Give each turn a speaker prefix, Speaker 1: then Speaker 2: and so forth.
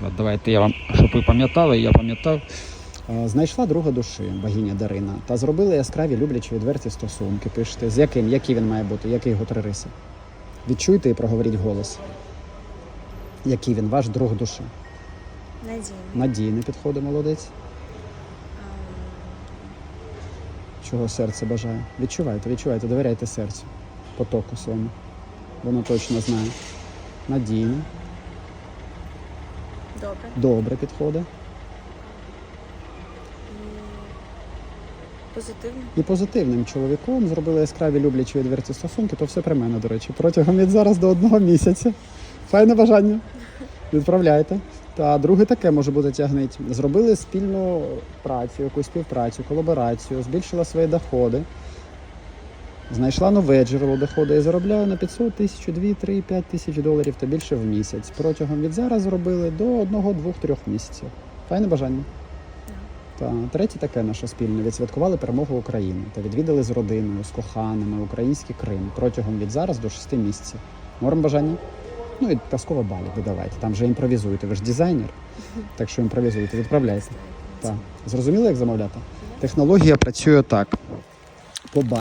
Speaker 1: приклад. Давайте я вам, щоб ви пам'ятали, я пам'ятав.
Speaker 2: Е, Знайшла друга душі, богиня Дарина, та зробила яскраві люблячі відверті стосунки. Пишете, з яким, який він має бути, які його три риси. Відчуйте і проговоріть голос. Який він, ваш друг душі?
Speaker 3: Надійний.
Speaker 2: Надійний підходить, молодець. Чого серце бажає? Відчувайте, відчувайте, довіряйте серцю, потоку своєму. Воно точно знає. Надійний,
Speaker 3: Добре.
Speaker 2: добре підходить.
Speaker 3: І.
Speaker 2: І позитивним чоловіком зробили яскраві люблячі відверті стосунки, то все при мене, до речі, протягом від зараз до одного місяця. Файне бажання. Відправляйте. Та друге таке може бути тягнить. Зробили спільну працю, якусь співпрацю, колаборацію, збільшила свої доходи. Знайшла нове джерело доходу і заробляю на 500 тисяч, 2, 3, 5 тисяч доларів та більше в місяць. Протягом від зараз зробили до одного, двох, трьох місяців. Файне бажання. Та третє таке наше спільне відсвяткували перемогу України та відвідали з родиною, з коханими український Крим протягом від зараз до шести місяців. Норм бажання? Ну і казково балі видавайте. Там же імпровізуєте. Ви ж дизайнер, так що імпровізуєте, відправляйте. Так. Зрозуміли, як замовляти? Технологія працює так. По